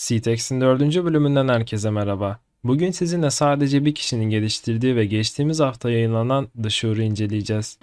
CTEX'in 4. bölümünden herkese merhaba. Bugün sizinle sadece bir kişinin geliştirdiği ve geçtiğimiz hafta yayınlanan Shure'u inceleyeceğiz.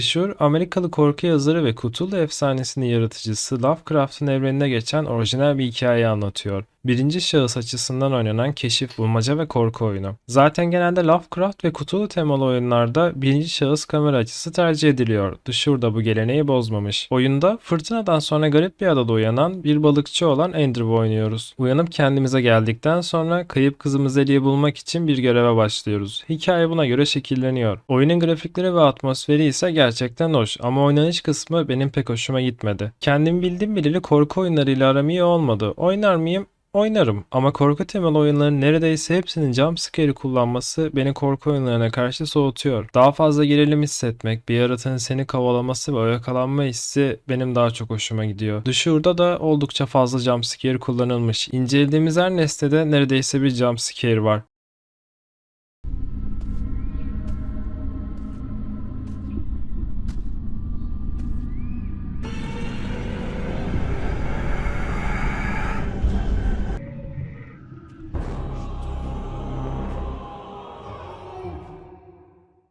Shore, Amerikalı korku yazarı ve Cthulhu efsanesinin yaratıcısı Lovecraft'ın evrenine geçen orijinal bir hikaye anlatıyor. Birinci şahıs açısından oynanan keşif, bulmaca ve korku oyunu. Zaten genelde Lovecraft ve Cthulhu temalı oyunlarda birinci şahıs kamera açısı tercih ediliyor. The Shore da bu geleneği bozmamış. Oyunda fırtınadan sonra garip bir adada uyanan bir balıkçı olan Andrew oynuyoruz. Uyanıp kendimize geldikten sonra kayıp kızımız Ellie'yi bulmak için bir göreve başlıyoruz. Hikaye buna göre şekilleniyor. Oyunun grafikleri ve atmosferi ise gerçekten hoş ama oynanış kısmı benim pek hoşuma gitmedi. Kendim bildim bileli korku oyunlarıyla aram iyi olmadı. Oynar mıyım? Oynarım ama korku temalı oyunların neredeyse hepsinin jumpscare'i kullanması beni korku oyunlarına karşı soğutuyor. Daha fazla gerilim hissetmek, bir yaratığın seni kovalaması ve yakalanma hissi benim daha çok hoşuma gidiyor. Dışarıda da oldukça fazla jumpscare kullanılmış. İncelediğimiz her nesnede neredeyse bir jumpscare var.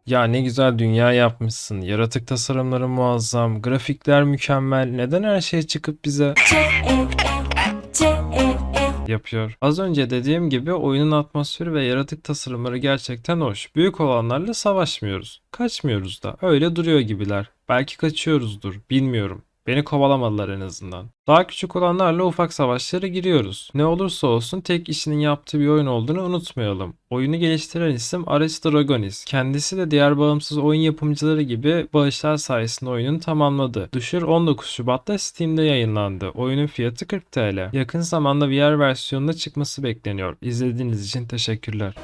Ya ne güzel dünya yapmışsın. Yaratık tasarımları muazzam, grafikler mükemmel. Neden her şey çıkıp bize yapıyor? Az önce dediğim gibi oyunun atmosferi ve yaratık tasarımları gerçekten hoş. Büyük olanlarla savaşmıyoruz. Kaçmıyoruz da. Öyle duruyor gibiler. Belki kaçıyoruzdur. Bilmiyorum. Beni kovalamadılar en azından. Daha küçük olanlarla ufak savaşlara giriyoruz. Ne olursa olsun tek kişinin yaptığı bir oyun olduğunu unutmayalım. Oyunu geliştiren isim Ares Dragonis. Kendisi de diğer bağımsız oyun yapımcıları gibi bağışlar sayesinde oyunun tamamladı. Düşür 19 Şubat'ta Steam'de yayınlandı. Oyunun fiyatı 40 TL. Yakın zamanda VR versiyonuna çıkması bekleniyor. İzlediğiniz için teşekkürler.